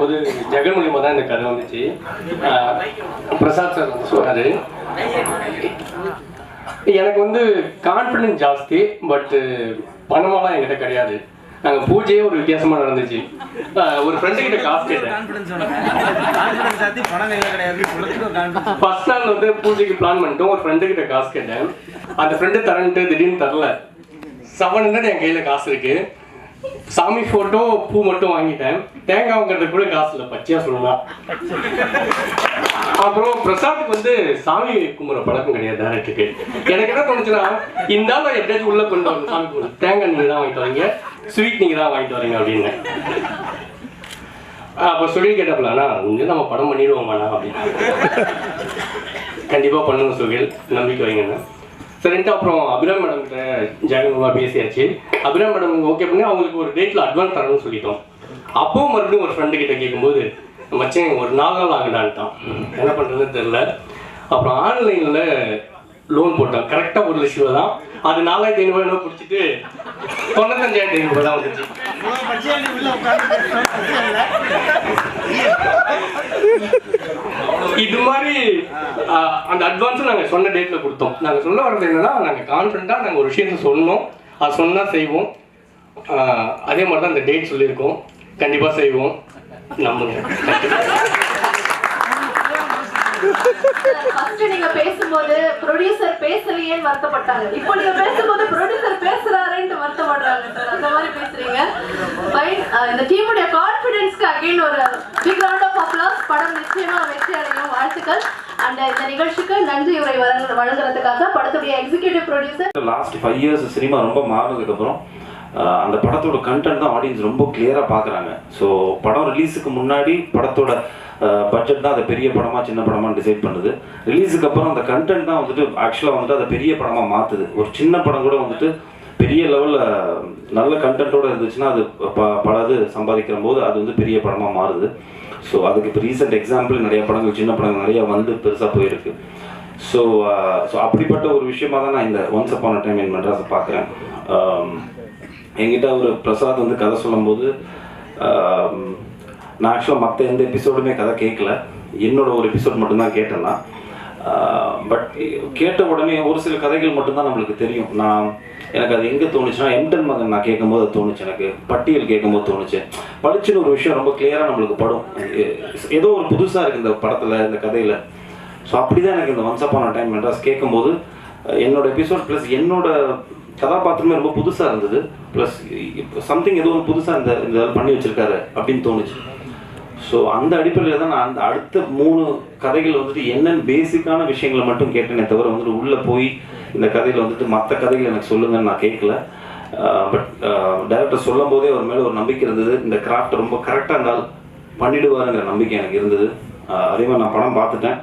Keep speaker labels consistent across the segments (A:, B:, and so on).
A: பண்ணும்போது ஜெகன் மூலியமாக தான் இந்த கதை வந்துச்சு. பிரசாத் சார் வந்து சொன்னார். எனக்கு வந்து கான்ஃபிடன்ஸ் ஜாஸ்தி பட் பணமெல்லாம் என்கிட்ட கிடையாது. நாங்கள் பூஜையே ஒரு வித்தியாசமாக நடந்துச்சு. ஒரு ஃப்ரெண்டு கிட்ட காசு கேட்டேன். ஃபர்ஸ்ட் நாள் வந்து பூஜைக்கு பிளான் பண்ணிட்டோம். ஒரு ஃப்ரெண்டு கிட்ட காசு கேட்டேன். அந்த ஃப்ரெண்டு தரன்ட்டு திடீர்னு தரல. செவன் ஹண்ட்ரட் என் கையில் காசு இருக்கு. சாமி ஃபோட்டோ பூ மட்டும் வாங்கிட்டேன். தேங்காய் கூட காசு இல்லை பச்சையா சொல்லலாம் அப்புறம் பிரசாத்துக்கு வந்து சாமி கும்பிட்ற பழக்கம் கிடையாது டேரக்டுக்கு எனக்கு என்ன தோணுச்சுன்னா இந்த ஆள் எப்படியாச்சும் உள்ள கொண்டு வரணும் சாமி கும்பிட. தேங்காய் நீங்க தான் வாங்கிட்டு வரீங்க ஸ்வீட் நீங்க தான் வாங்கிட்டு வரீங்க அப்படின்னு. அப்போ சொல்லி கேட்டப்பலண்ணா இங்கே நம்ம படம் பண்ணிடுவோமாண்ணா அப்படின்னு. கண்டிப்பாக பண்ணுங்க சுகில். நம்பிக்கை வைங்கண்ணா சரின்ட்டு அப்புறம் அபிராம் மேடம் கிட்ட ஜெகன்குமார் பேசியாச்சு. அபிராம் மேடம் ஓகே பண்ணி அவங்களுக்கு ஒரு டேட்டில் அட்வான்ஸ் தரணும்னு சொல்லிட்டோம். அப்போ மறுபடியும் ஒரு ஃப்ரெண்டு கிட்ட கேட்கும்போது மச்சான் ஒரு நாலு நாள் ஆகுதான்ட்டான். என்ன பண்ணுறதுன்னு தெரில அப்புறம் ஆன்லைனில் லோன் போட்டோம் கரெக்டாக ஒரு லட்சம் ரூபா தான். அது நாலாயிரத்தி ஐநூறுபா என்ன பிடிச்சிட்டு தொண்ணூத்தஞ்சாயிரத்தி ஐநூறுபா தான் வந்துச்சு. இது மாதிரி அந்த அட்வான்ஸும் நாங்கள் சொன்ன டேட்டில் கொடுத்தோம். நாங்கள் சொல்ல வர்றது என்னன்னா நாங்கள் கான்ஃபிடண்ட்டாக நாங்கள் ஒரு விஷயத்த சொன்னோம். அது சொன்னால் செய்வோம். அதே மாதிரி தான் அந்த டேட் சொல்லியிருக்கோம். கண்டிப்பாக செய்வோம். நம்புங்க.
B: ஃபர்ஸ்ட் நீங்க பேசும்போது ப்ரொடியூசர் பேசலையேன்னு வருத்தப்பட்டாங்க. இப்போ நீங்க பேசும்போது ப்ரொடியூசர் பேசுறாருன்னு வருத்தப்படுறாங்க சார். அந்த மாதிரி பேசுறீங்க. ஃபைன் இந்த டீமுடைய கான்ஃபிடன்ஸ்க்கு அகைன் ஒரு பிக் ரவுண்ட் ஆஃப் அப்ளாஸ் படம் நிச்சயமா வெற்றி அடையும். வாழ்த்துக்கள். அண்ட் இந்த நிகழ்ச்சிக்கு நன்றி உரை வழங்க- வழங்குறதுக்காக படத்துடைய executive producer
C: last five years cinema ரொம்ப மாறினதுக்கப்புறம் அந்த படத்தோட கண்டென்ட் தான் ஆடியன்ஸ் ரொம்ப கிளியராக பார்க்குறாங்க. ஸோ படம் ரிலீஸுக்கு முன்னாடி படத்தோட பட்ஜெட் தான் அதை பெரிய படமா சின்ன படமா டிசைட் பண்ணுது. ரிலீஸுக்கு அப்புறம் அந்த கண்டென்ட் தான் வந்துட்டு ஆக்சுவலாக வந்துட்டு அதை பெரிய படமாக மாற்றுது ஒரு சின்ன படம் கூட வந்துட்டு பெரிய லெவலில் நல்ல கண்டென்ட்டோட இருந்துச்சுன்னா அது ப பல இது சம்பாதிக்கிற போது அது வந்து பெரிய படமாக மாறுது. ஸோ அதுக்கு இப்போ ரீசெண்ட் எக்ஸாம்பிள் நிறைய படங்கள் சின்ன படங்கள் நிறையா வந்து பெருசாக போயிருக்கு. ஸோ ஸோ அப்படிப்பட்ட ஒரு விஷயமா தான் நான் இந்த ஒன்ஸ் அப்பான் டைம் என் மெட்ராஸை பார்க்குறேன். என்கிட்ட ஒரு பிரசாத் வந்து கதை சொல்லும்போது நான் ஆக்சுவலாக மற்ற எந்த எபிசோடுமே கதை கேட்கல என்னோட ஒரு எபிசோட் மட்டும்தான் கேட்டேன்னா. பட் கேட்ட உடனே ஒரு சில கதைகள் மட்டும்தான் நம்மளுக்கு தெரியும். நான் எனக்கு அது எங்கே தோணுச்சுன்னா எம்டன் மகன் நான் கேட்கும்போது அது தோணுச்சு எனக்கு. பட்டியல் கேட்கும்போது தோணுச்சு. பளிச்சுன்னு ஒரு விஷயம் ரொம்ப கிளியராக நம்மளுக்கு படும். ஏதோ ஒரு புதுசாக இருக்குது இந்த படத்தில் இந்த கதையில். ஸோ அப்படி தான் எனக்கு இந்த ஒன்ஸ் அப்பான டைம் மெட்ராஸ் கேட்கும்போது என்னோட எபிசோட் ப்ளஸ் என்னோட கதாபாத்திரமே ரொம்ப புதுசாக இருந்தது. ப்ளஸ் சம்திங் ஏதோ ஒரு புதுசாக இந்த இந்த பண்ணி வச்சுருக்காரு அப்படின்னு தோணுச்சு. ஸோ அந்த அடிப்படையில் தான் நான் அந்த அடுத்த மூணு கதைகள் வந்துட்டு என்னென்ன பேசிக்கான விஷயங்களை மட்டும் கேட்டேனே தவிர வந்துட்டு உள்ளே போய் இந்த கதையில் வந்துட்டு மற்ற கதைகள் எனக்கு சொல்லுங்கன்னு நான் கேட்கல பட் டேரக்டர் சொல்லும் போதே அவர் மேலே ஒரு நம்பிக்கை இருந்தது. இந்த கிராஃப்ட் ரொம்ப கரெக்டாக இருந்தால் பண்ணிடுவாருங்கிற நம்பிக்கை எனக்கு இருந்தது. அதே மாதிரி நான் படம் பார்த்துட்டேன்.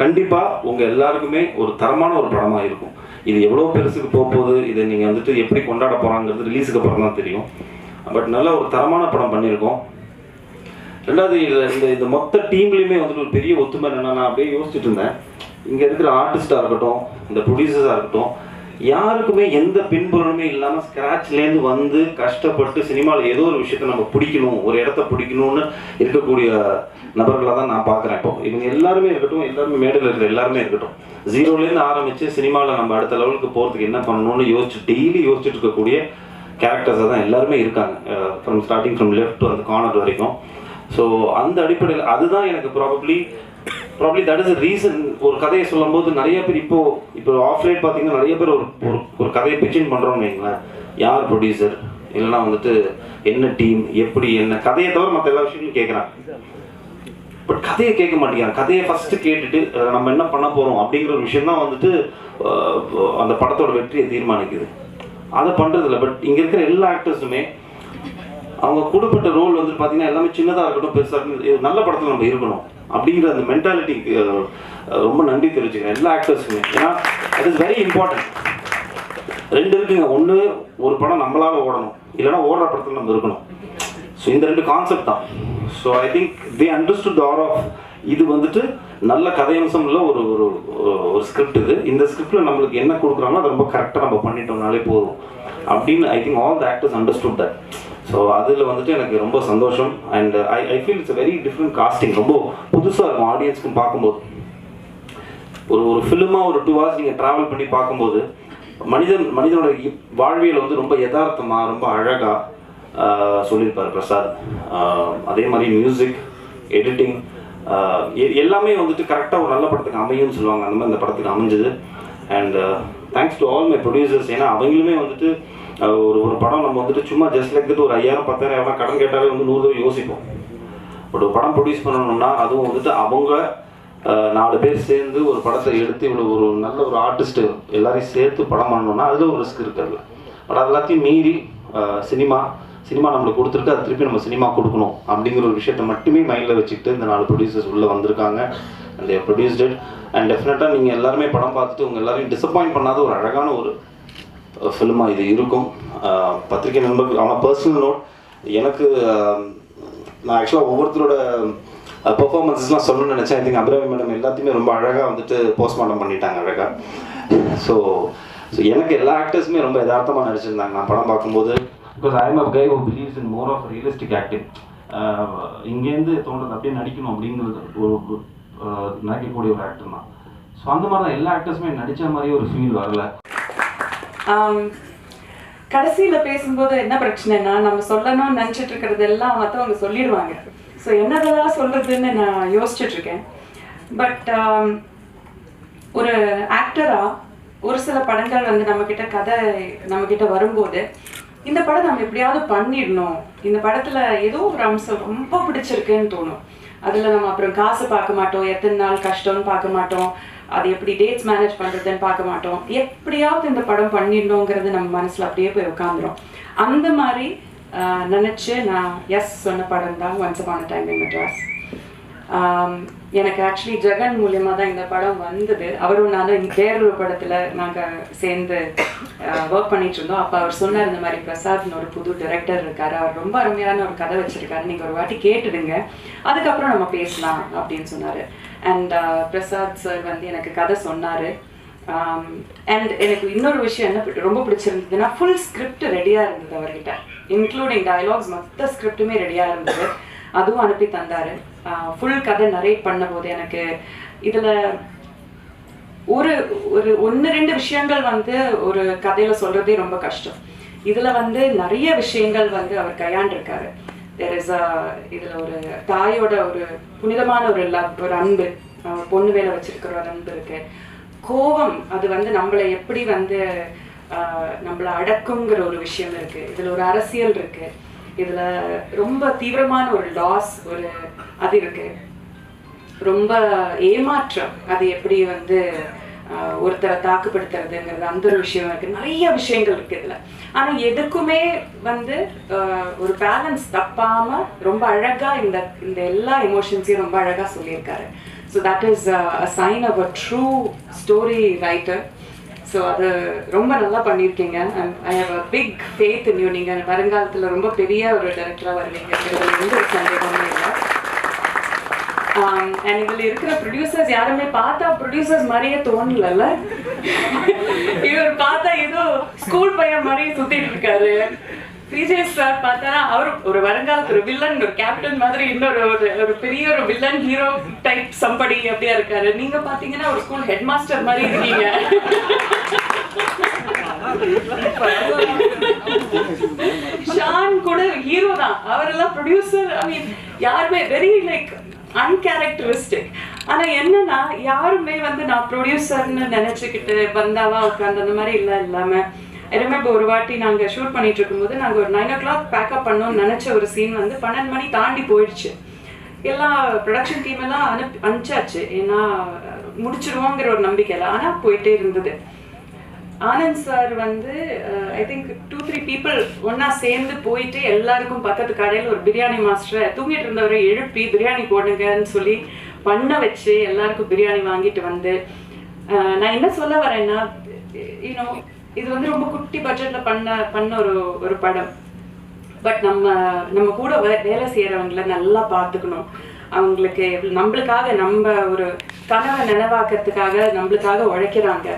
C: கண்டிப்பாக உங்கள் எல்லாருக்குமே ஒரு தரமான ஒரு படமாக இருக்கும். இது எவ்வளோ பெருசுக்கு போக போகுது இதை நீங்கள் வந்துட்டு எப்படி கொண்டாட போகிறாங்கிறது ரிலீஸுக்கு அப்புறம் தான் தெரியும். பட் நல்ல ஒரு தரமான படம் பண்ணியிருக்கோம். ரெண்டாவது இதில் இந்த இந்த மொத்த டீம்லையுமே வந்துட்டு ஒரு பெரிய ஒத்துமை என்னென்னா நான் அப்படியே யோசிச்சுட்டு இருந்தேன். இங்கே இருக்கிற ஆர்டிஸ்டாக இருக்கட்டும் இந்த ப்ரொடியூசர்ஸாக இருக்கட்டும் யாருக்குமே எந்த பின்புலனுமே இல்லாமல் ஸ்க்ராட்ச்லேருந்து வந்து கஷ்டப்பட்டு சினிமாவில் ஏதோ ஒரு விஷயத்தை நம்ம பிடிக்கணும் ஒரு இடத்த பிடிக்கணும்னு இருக்கக்கூடிய நபர்களாக தான் நான் பார்க்குறேன் இப்போ. இவங்க எல்லாருமே இருக்கட்டும் எல்லாருமே மேடையில் இருக்கிற எல்லாருமே இருக்கட்டும். ஜீரோலேருந்து ஆரம்பித்து சினிமாவில் நம்ம அடுத்த லெவலுக்கு போகிறதுக்கு என்ன பண்ணணும்னு யோசிச்சு டெய்லி யோசிச்சுட்டு இருக்கக்கூடிய கேரக்டர்ஸாக தான் எல்லாருமே இருக்காங்க. ஃப்ரம் ஸ்டார்டிங் ஃப்ரம் லெஃப்ட் அந்த கார்னர் வரைக்கும். ஸோ அந்த அடிப்படையில் அதுதான் எனக்கு probably probably that is reason ஒரு கதையை சொல்லும்போது நிறைய பேர் இப்போ இப்போ ஆஃப்லைன் பார்த்தீங்கன்னா நிறைய பேர் ஒரு ஒரு ஒரு கதையை பிச்சின் பண்ணுறோம்னு வைங்களேன். யார் ப்ரொடியூசர் இல்லைன்னா வந்துட்டு என்ன டீம் எப்படி என்ன? கதையை தவிர மற்ற எல்லா விஷயங்களும் கேட்குறாங்க. பட் கதையை கேட்க மாட்டேங்கிறாங்க. கதையை ஃபஸ்ட்டு கேட்டுட்டு நம்ம என்ன பண்ண போகிறோம் அப்படிங்கிற ஒரு விஷயம் தான் வந்துட்டு அந்த படத்தோட வெற்றியை தீர்மானிக்குது. அதை பண்ணுறதில்ல இல்லை பட் இங்கே இருக்கிற எல்லா ஆக்டர்ஸுமே அவங்க கொடுப்பட்ட ரோல் வந்து பார்த்தீங்கன்னா எல்லாமே சின்னதாக இருக்கட்டும் பெருசாக இருக்கட்டும் நல்ல படத்தில் நம்ம இருக்கணும் அப்படிங்கிற அந்த மென்டாலிட்டிக்கு ரொம்ப நன்றி தெரிவிச்சுக்கிறேன் எல்லா ஆக்டர்ஸுமே ஏன்னா அது இஸ் வெரி இம்பார்ட்டன்ட் ரெண்டு இருக்குங்க ஒன்று ஒரு படம் நம்மளால் ஓடணும். இல்லைன்னா ஓடுற படத்தில் நம்ம இருக்கணும். ஸோ இந்த ரெண்டு கான்செப்ட் தான். So I think they understood are of இது வந்துட்டு நல்ல கதையம்சம் உள்ள ஒரு ஒரு ஒரு ஸ்கிரிப்ட் இது. இந்த ஸ்கிரிப்டில் நம்மளுக்கு என்ன கொடுக்குறாங்களோ அதை ரொம்ப கரெக்டாக நம்ம பண்ணிட்டோம்னாலே போதும். அப்படின்னு I think all the actors understood that so அதில் வந்துட்டு எனக்கு ரொம்ப சந்தோஷம். And I I feel it's very different casting ரொம்ப புதுசாக இருக்கும் ஆடியன்ஸ்க்கும் பார்க்கும்போது. ஒரு ஒரு ஃபிலிமாக ஒரு டூ ஹவர்ஸ் நீங்கள் ட்ராவல் பண்ணி பார்க்கும்போது மனிதன் மனிதனோட வாழ்வியல் வந்து ரொம்ப யதார்த்தமாக ரொம்ப அழகாக சொல்லியிருப்பார் பிரசாத். அதே மாதிரி மியூசிக் எடிட்டிங் எல்லாமே வந்துட்டு கரெக்டாக ஒரு நல்ல படத்துக்கு அமையும்னு சொல்லுவாங்க. அந்த மாதிரி இந்த படத்துக்கு அமைஞ்சது. And thanks to all my producers ஏன்னா அவங்களுமே வந்துட்டு ஒரு ஒரு படம் நம்ம வந்துட்டு சும்மா ஜஸ்ட் லைக் ஒரு ஐயாயிரம் பத்தாயிரம் எவ்வளோ கடன் கேட்டாலே வந்து நூறு தடவை யோசிப்போம். பட் ஒரு படம் ப்ரொடியூஸ் பண்ணணும்னா அதுவும் வந்துட்டு அவங்க நாலு பேர் சேர்ந்து ஒரு படத்தை எடுத்து இவ்வளோ ஒரு நல்ல ஒரு ஆர்டிஸ்ட்டு எல்லாரையும் சேர்த்து படம் பண்ணணும்னா அதில் ஒரு ரிஸ்க் இருக்கிறது பட் அது எல்லாத்தையும் மீறி சினிமா சினிமா நம்மளுக்கு கொடுத்துருக்கு அது திருப்பி நம்ம சினிமா கொடுக்கணும் அப்படிங்கிற ஒரு விஷயத்தை மட்டுமே மைண்டில் வச்சுக்கிட்டு இந்த நாலு ப்ரொடியூசர்ஸ் உள்ளே வந்திருக்காங்க. அண்ட் ப்ரொடியூஸ்ட் அண்ட் டெஃபினட்டாக நீங்கள் எல்லாருமே படம் பார்த்துட்டு உங்கள் எல்லாரையும் டிசப்பாயிண்ட் பண்ணாத ஒரு அழகான ஒரு ஃபிலிமாக இது இருக்கும். பத்திரிகை நண்பர்கள் ஆனால் பர்சனல் நோட் எனக்கு நான் ஆக்சுவலாக ஒவ்வொருத்தரோட பெர்ஃபார்மன்ஸஸ்லாம் சொல்லணும்னு நினச்சேன். ஐ திங்க் அபிராமி மேடம் எல்லாத்தையுமே ரொம்ப அழகாக வந்துட்டு போஸ்ட்மார்ட்டம் பண்ணிட்டாங்க அழகாக ஸோ ஸோ எனக்கு எல்லா ஆக்டர்ஸுமே ரொம்ப யதார்த்தமாக நடிச்சிருந்தாங்க. நான் படம் பார்க்கும்போது because I am a guy who believes in more of realistic acting இங்கேருந்து தோன்றது அப்படியே நடிக்கணும் அப்படிங்கிறது ஒரு ஒரு, நடிக்கக்கூடிய ஒரு ஆக்டர் தான். ஸோ அந்த மாதிரி தான் எல்லா ஆக்டர்ஸுமே நடித்த மாதிரியே ஒரு ஃபீல் வரல.
D: கடைசியில் பேசும்போது என்ன பிரச்சனைனா நம்ம சொல்லணும்னு நினைச்சிட்டு இருக்கிறது எல்லாம் மற்றவங்க சொல்லிடுவாங்க. ஸோ என்னதெல்லாம் சொல்றதுன்னு நான் யோசிச்சுட்டு இருக்கேன். பட் ஒரு ஆக்டரா ஒரு சில படங்கள் வந்து நம்ம கிட்ட கதை நம்ம கிட்ட வரும்போது இந்த படம் நம்ம எப்படியாவது பண்ணிடணும். இந்த படத்துல ஏதோ ஒரு அம்சம் ரொம்ப பிடிச்சிருக்குன்னு தோணும். அதுல நம்ம அப்புறம் காசு பார்க்க மாட்டோம். எத்தனை நாள் கஷ்டம்னு பார்க்க மாட்டோம். அது எப்படி டேட்ஸ் மேனேஜ் பண்றதுன்னு பார்க்க மாட்டோம். எப்படியாவது இந்த படம் பண்ணிடணுங்கிறது நம்ம மனசுல அப்படியே போய் உட்காந்துரும் அந்த மாதிரி ஆஹ், நினைச்சு நான் எஸ் சொன்ன படம் தான் once upon a time in Madras எனக்கு ஆக்சுவலி ஜெகன் மூலியமாக தான் இந்த படம் வந்தது. அவரும் நானும் வேறொரு படத்தில் நாங்கள் சேர்ந்து ஒர்க் பண்ணிட்டு இருந்தோம். அப்போ அவர் சொன்னார் இந்த மாதிரி பிரசாத்னு ஒரு புது டைரக்டர் இருக்காரு. அவர் ரொம்ப அருமையான ஒரு கதை வச்சிருக்காரு. நீங்கள் ஒரு வாட்டி கேட்டுடுங்க. அதுக்கப்புறம் நம்ம பேசலாம் அப்படின்னு சொன்னார். அண்ட் uh, பிரசாத் சார் வந்து எனக்கு கதை சொன்னார். அண்ட் um, எனக்கு இன்னொரு விஷயம் என்ன ரொம்ப பிடிச்சிருந்ததுன்னா ஃபுல் ஸ்கிரிப்ட் ரெடியாக இருந்தது அவர்கிட்ட. இன்க்ளூடிங் டயலாக்ஸ் மொத்த ஸ்கிரிப்ட்டுமே ரெடியாக இருந்தது. அதுவும் அனுப்பி தந்தாரு. Uh, ஃபுல் கதை நரேட் பண்ணும்போது எனக்கு இதில் ஒரு ஒரு ஒன்று ரெண்டு விஷயங்கள் வந்து ஒரு கதையில் சொல்கிறதே ரொம்ப கஷ்டம். இதில் வந்து நிறைய விஷயங்கள் வந்து அவர் கையாண்டிருக்காரு. தெர் இஸ் இதுல ஒரு தாயோட ஒரு புனிதமான ஒரு லவ் ஒரு அன்பு பொண்ணு வேலை வச்சிருக்கிற ஒரு அன்பு இருக்கு. கோபம் அது வந்து நம்மளை எப்படி வந்து நம்மளை அடக்குங்கிற ஒரு விஷயம் இருக்கு. இதில் ஒரு அரசியல் இருக்கு. இதில் ரொம்ப தீவிரமான ஒரு லாஸ் ஒரு அது இருக்கு. ரொம்ப ஏமாற்றம் அது எப்படி வந்து ஒருத்தரை தாக்குப்படுத்துறதுங்கிறது அந்த ஒரு விஷயம் இருக்கு. நிறைய விஷயங்கள் இருக்கு இதுல. ஆனா எதுக்குமே வந்து ஒரு பேலன்ஸ் தப்பாம ரொம்ப அழகா இந்த இந்த எல்லா எமோஷன்ஸையும் ரொம்ப அழகா சொல்லியிருக்காரு. So that is a sign of a true story writer so அது ரொம்ப நல்லா பண்ணியிருக்கீங்க. I have a big faith in you நீங்கள் வருங்காலத்தில் ரொம்ப பெரிய ஒரு டேரக்டராக வருவீங்க எந்த ஒரு சந்தேகமே இல்லை. அண்ட் இதில் இருக்கிற ப்ரொடியூசர்ஸ் யாருமே பார்த்தா ப்ரொடியூசர்ஸ் மாதிரியே தோணலல்ல. இவர் பார்த்தா ஏதோ ஸ்கூல் பையன் மாதிரியே சுத்திட்டு இருக்காரு. விஜய் சார் பார்த்தா அவர் ஒரு வருங்காலத்து ஒரு வில்லன் ஒரு கேப்டன் மாதிரி இன்னொரு ஒரு ஒரு பெரிய ஒரு வில்லன் ஹீரோ டைப் சம்படி அப்படியா இருக்காரு. நீங்க பாத்தீங்கன்னா ஒரு ஸ்கூல் ஹெட் மாஸ்டர் மாதிரி இருக்கீங்க. ஷான் கூட ஹீரோ தான். அவரெல்லாம் ப்ரொடியூசர் ஐ மீன் யாருமே வெரி லைக் அன்கேரக்டரிஸ்டிக் ஆனா என்னன்னா யாருமே வந்து நான் ப்ரொடியூசர்னு நினைச்சுக்கிட்டு வந்தாவா உட்காந்து அந்த மாதிரி இல்லை இல்லாம. ரிமெம்பர் ஒரு வாட்டி நாங்க ஷூட் பண்ணிட்டு இருக்கும்போது நாங்க ஒரு நைன் ஓ கிளாக் பேக்கப் பண்ணோம்னு நினைச்ச ஒரு சீன் வந்து பன்னெண்டு மணி தாண்டி போயிடுச்சு. எல்லா ப்ரொடக்ஷன் டீம் எல்லாம் அனுப்பி அனுப்பிச்சாச்சு. ஏன்னா முடிச்சிருவோங்கிற ஒரு நம்பிக்கையில். ஆனா போயிட்டே இருந்தது. ஆனந்த் சார் வந்து I think two three people ஒன்னா சேர்ந்து போயிட்டு எல்லாருக்கும் பக்கத்து கடையில் ஒரு பிரியாணி மாஸ்டரை தூங்கிட்டு இருந்தவரை எழுப்பி பிரியாணி போடுங்கன்னு சொல்லி பண்ண வச்சு எல்லாருக்கும் பிரியாணி வாங்கிட்டு வந்து நான் என்ன சொல்ல வரேன்னா யூனோ இது வந்து ரொம்ப குட்டி பட்ஜெட்ல பண்ண பண்ண ஒரு ஒரு படம். பட் நம்ம நம்ம கூட வே- வேலை செய்யறவங்கள நல்லா பார்த்துக்கணும். அவங்களுக்கு நம்மளுக்காக நம்ம ஒரு கனவை நினைவாக்கிறதுக்காக நம்மளுக்காக உழைக்கிறாங்க.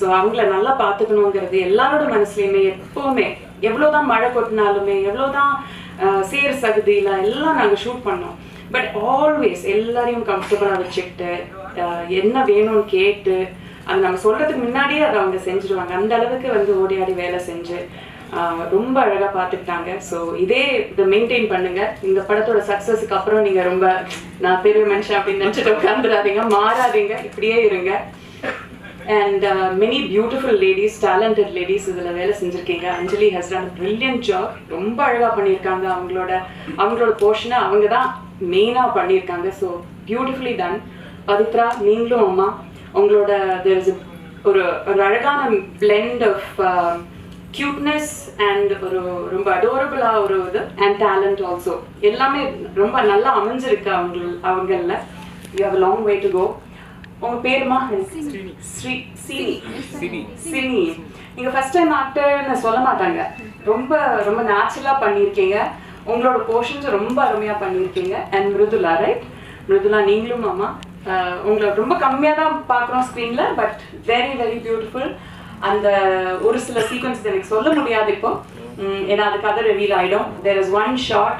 D: ஸோ அவங்கள நல்லா பார்த்துக்கணுங்கிறது எல்லாரோட மனசுலையுமே எப்போவுமே. எவ்வளோதான் மழை கொட்டினாலுமே எவ்வளோதான் சேர் சகுதியில் எல்லாம் நாங்கள் ஷூட் பண்ணோம். பட் ஆல்வேஸ் எல்லாரையும் கம்ஃபர்டபுளாக வச்சுக்கிட்டு என்ன வேணும்னு கேட்டு அது நம்ம சொல்கிறதுக்கு முன்னாடியே அதை அவங்க செஞ்சுருவாங்க அந்த அளவுக்கு வந்து ஓடி ஆடி வேலை செஞ்சு ரொம்ப அழகாக பார்த்துக்கிட்டாங்க. ஸோ இதே இதை மெயின்டைன் பண்ணுங்கள் இந்த படத்தோட சக்ஸஸுக்கு அப்புறம் நீங்கள் ரொம்ப நான் பெரிய மனுஷன் அப்படின்னு நினச்சிட்டு உட்காந்துடாதீங்க மாறாதீங்க. இப்படியே இருங்க. And many beautiful ladies talented ladies இதில் வேலை செஞ்சுருக்கீங்க. Anjali has done brilliant job ரொம்ப அழகாக பண்ணியிருக்காங்க. அவங்களோட அவங்களோட போர்ஷனை அவங்க தான் மெயினாக பண்ணியிருக்காங்க. ஸோ பியூட்டிஃபுல்லி டன் பவித்ரா நீங்களும் அம்மா உங்களோட தெர் இஸ் ஒரு ஒரு அழகான பிளெண்ட் ஆஃப் கியூட்னஸ் அண்ட் ஒரு ரொம்ப அடோரபிளாக ஒரு இது. அண்ட் டேலண்ட் ஆல்சோ எல்லாமே ரொம்ப நல்லா அமைஞ்சிருக்கு அவங்க அவங்களில். You have long way to go உங்க பேருமா ஸ்ரீ சினி. சினி. நீங்க ஃபர்ஸ்ட் டைம் ஆக்டர்னு சொல்ல மாட்டாங்க. ரொம்ப ரொம்ப நேச்சுரலா பண்ணியிருக்கீங்க. உங்களோட போர்ஷன்ஸ் ரொம்ப அருமையா பண்ணியிருக்கீங்க. அண்ட் மிருதுலா ரைட் மிருதுலா நீங்களும் மாமா. உங்களை ரொம்ப கம்மியாக தான் பார்க்குறோம் ஸ்க்ரீனில் பட் வெரி வெரி பியூட்டிஃபுல் அந்த ஒரு சில சீக்வன்ஸ் எனக்கு சொல்ல முடியாது இப்போ. ஏன்னா அது கதை ரிவீல் ஆகிடும் தேர் இஸ் ஒன் ஷார்ட்